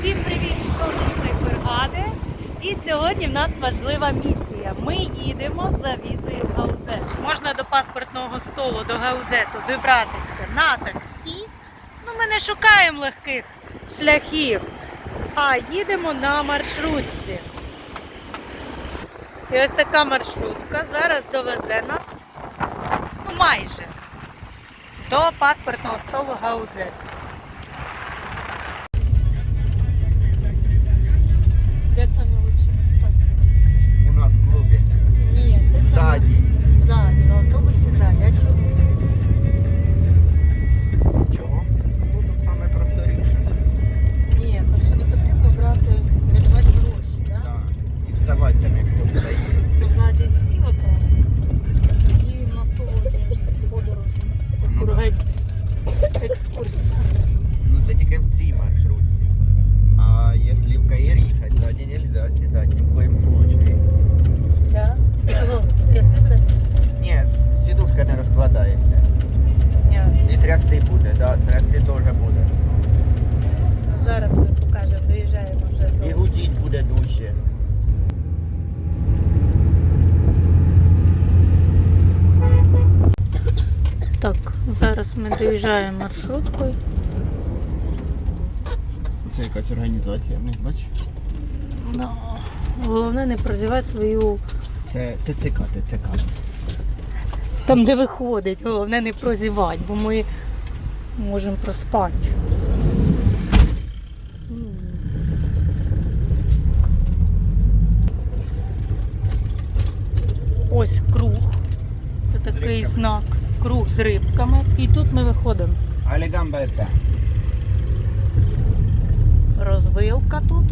Всім привіт із сонячної бригади. І сьогодні в нас важлива місія. Ми їдемо за візою Гаузет. Можна до паспортного столу до Гаузету вибратися на таксі. Ну, ми не шукаємо легких шляхів, а їдемо на маршрутці. І ось така маршрутка зараз довезе нас, ну майже, до паспортного столу Гаузет. Де саме лучше місто? У нас в клубі. Ні, де саме? Ззаді. Ззаді, в автобусі ззаді. А чому? Чого? Ну тут саме просторіше. Ні, то що не потрібно брати, видавати гроші, так? Так. І вставати там, як хтось стає. Зараз ми доїжджаємо маршруткою. Це якась організація, не бачиш? Ну, головне не прозівати свою Це ТЦК, ТЦК. Там, де виходить, головне не прозівати, бо ми можемо проспати. Ось круг. Це такий знак. Круг з рибками. І тут ми виходимо. Розвилка тут.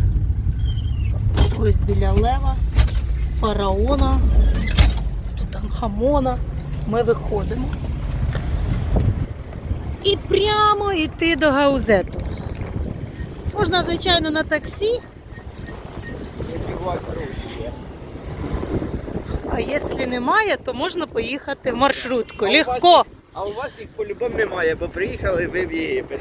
Ось біля лева, фараона, тут там хамона. Ми виходимо. І прямо йти до гаузету. Можна, звичайно, на таксі, Якщо у вас гроші є. А якщо немає, то можна поїхати маршруткою. А Легко. А у вас їх по-любому немає, бо приїхали ви в Єгипет.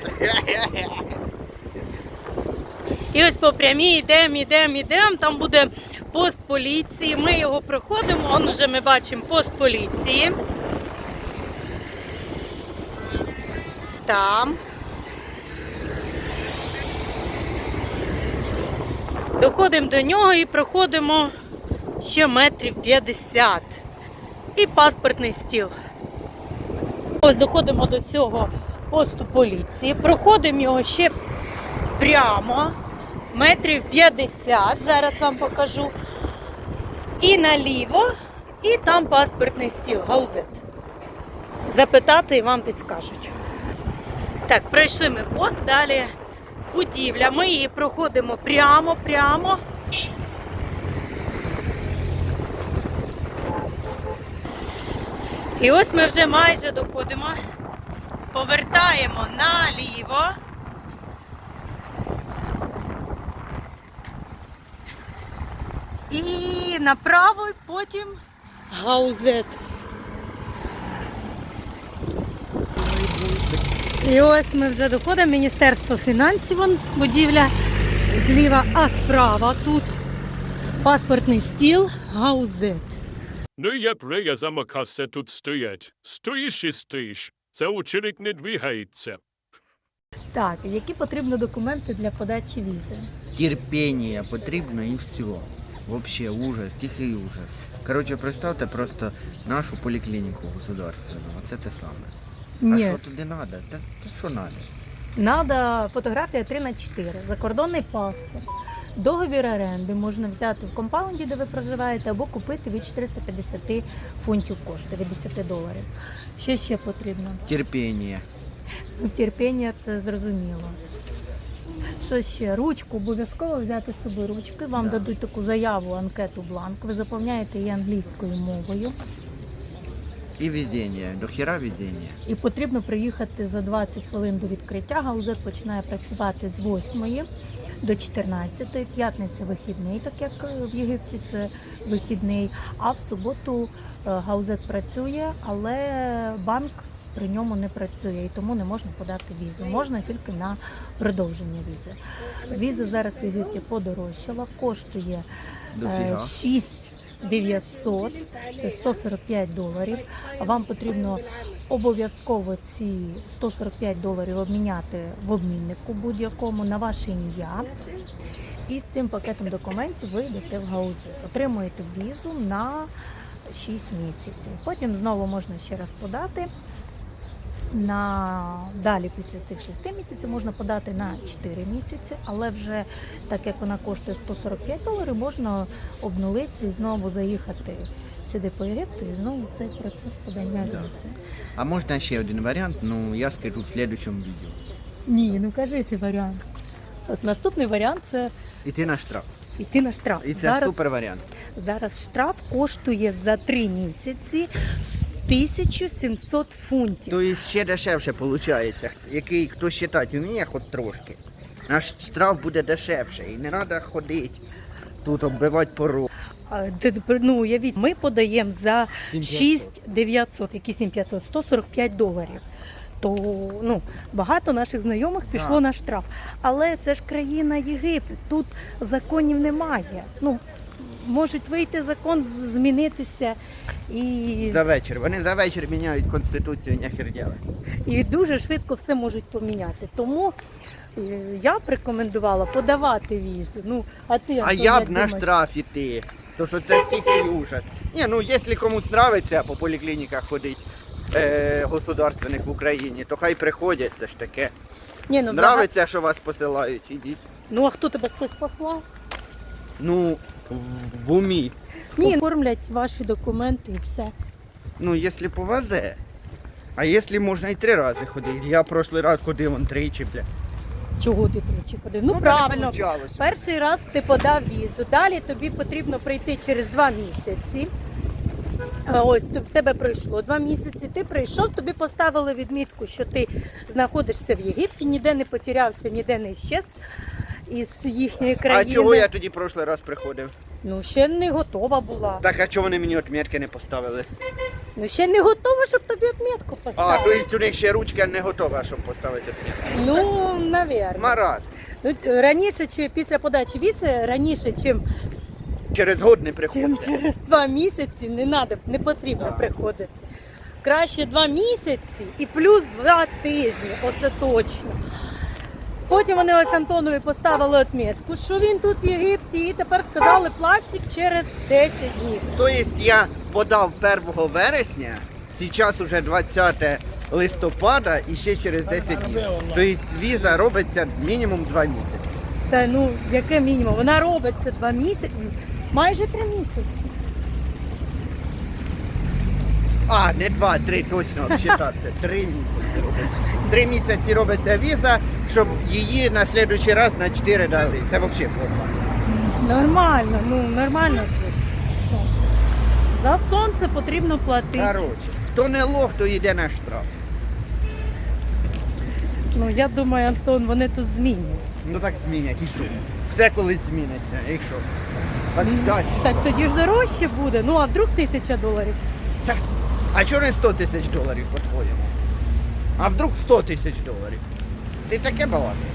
І ось по прямій йдемо, йдемо, йдемо. Там буде пост поліції. Ми його проходимо. Он вже ми бачимо пост поліції. Там. Доходимо до нього і проходимо ще метрів 50. І паспортний стіл. Ось доходимо до цього посту поліції, проходимо його ще прямо, метрів 50, зараз вам покажу. І наліво, і там паспортний стіл, гаузет. Запитати і вам підскажуть. Так, пройшли ми пост, далі будівля. Ми її проходимо прямо, І ось ми вже майже доходимо. Повертаємо наліво. І направо, і потім гаузет. І ось ми вже доходимо. Міністерство фінансів, будівля зліва, а справа тут паспортний стіл, гаузет. Ну, я прея замокався тут стоять. Стоїш і стоїш. Це ученик не двигається. Так, які потрібні документи для подачі візи? Терпіння потрібно і все. Вообще ужас, тихий ужас. Коротше, представте просто нашу поліклініку государственну. Оце те саме. Ні, А що туди треба? Та, та що треба? Надо фотографія 3 на 4 закордонний паспорт. Договір оренди можна взяти в компаунді, де ви проживаєте, або купити від 450 фунтів коштує, від 10 доларів. Що ще потрібно? Терпіння. Ну, терпіння це зрозуміло. Що ще? Ручку обов'язково взяти з собою ручки. Вам Да. дадуть таку заяву, анкету, бланк. Ви заповняєте її англійською мовою. І везіння. До хіра везіння. І потрібно приїхати за 20 хвилин до відкриття. Гаузет починає працювати з 8 до 14. П'ятниця вихідний, так як е, в Єгипті це вихідний. А в суботу е, гаузет працює, але банк при ньому не працює і тому не можна подати візу. Можна тільки на продовження візи. Віза зараз в Єгипті подорожчала, коштує е, 6 900, це 145 доларів. Вам потрібно обов'язково ці 145 доларів обміняти в обміннику будь-якому на ваше ім'я. І з цим пакетом документів ви йдете в гаузит. Отримуєте візу на 6 місяців. Потім знову можна ще раз подати. На далі після цих 6 місяців можна подати на 4 місяці, але вже так як вона коштує 145 доларів, можна обнулитися і знову заїхати сюди по Єгипту і знову цей процес подання візи. А можна ще один варіант, ну я скажу в следующем відео. Ні, ну кажи цей варіант. От наступний варіант це Іти на штраф. йти на штраф. І це Зараз супер варіант. Зараз штраф коштує за три місяці 1700 фунтів. Тобто ще дешевше виходить. Який хто считати вміє хоч трошки. Наш штраф буде дешевше і не треба ходити. Тут оббивати порог. Ну, уявіть, ми подаємо за 7500. 6900, які 7500, 145 доларів. То ну, багато наших знайомих пішло Так. на штраф. Але це ж країна Єгипет, тут законів немає. Ну, можуть вийти закон, змінитися і, За вечір. Вони за вечір міняють конституцію, ділять. і дуже швидко все можуть поміняти. Тому е, я б рекомендувала подавати візу. Ну, а ти А Антон, я як б на думаєш? штраф іти. То що це тільки ужас. Ні, ну якщо комусь нравиться по поліклініках ходити е, государственних в Україні, то хай приходять, це ж таке. Ні, ну, Нравиться, що вас посилають, ідіть. Ну а хто тебе хтось послав? Ну, в, умі. Ні, оформлять ваші документи і все. Ну, якщо повезе. А якщо можна і три рази ходити. Я прошлий раз ходив он тричі, бля. Чого ти тричі ходив? Ну, так правильно. получалось. Перший раз ти подав візу. Далі тобі потрібно прийти через два місяці. А Ось в тебе пройшло два місяці. Ти прийшов, тобі поставили відмітку, що ти знаходишся в Єгипті, ніде не потерявся, ніде не щез із їхньої країни. А чого я тоді прошлий раз приходив? Ну ще не готова була. Так, а чого вони мені отмітки не поставили? Ну ще не готова, щоб тобі відмітку А, то есть у них ще ручка не готова, щоб поставити отмітку. Ну, навірно. Марат. Ну, раніше чи після подачі візи, раніше, чим, Через год не чим через два місяці не надо, не потрібно Так. приходити. Краще два місяці і плюс два тижні, оце точно. Потім вони ось Антонові поставили отмітку, що він тут в Єгипті, і тепер сказали пластик через 10 днів. То есть я подав 1 вересня, зараз уже 20 листопада і ще через 10 днів. Тобто віза робиться мінімум 2 місяці. Та ну, яке мінімум? Вона робиться два місяці, майже три місяці. А, не 2, 3, точно обсчитатися. 3 місяці робиться. 3 місяці робиться віза, щоб її на слідуючий раз на 4 дали. Це взагалі плохо. Нормально, ну нормально. Що? За сонце потрібно платити. Коротше, хто не лох, то йде на штраф. Ну я думаю, Антон, вони тут змінять. Ну так змінять, і що? Все колись зміниться, і що? Так. Так тоді ж дорожче буде. Ну а вдруг тисяча доларів? Так, а чого не 100 тисяч доларів, по-твоєму? А вдруг 100 тисяч доларів? Ти таке балакаєш?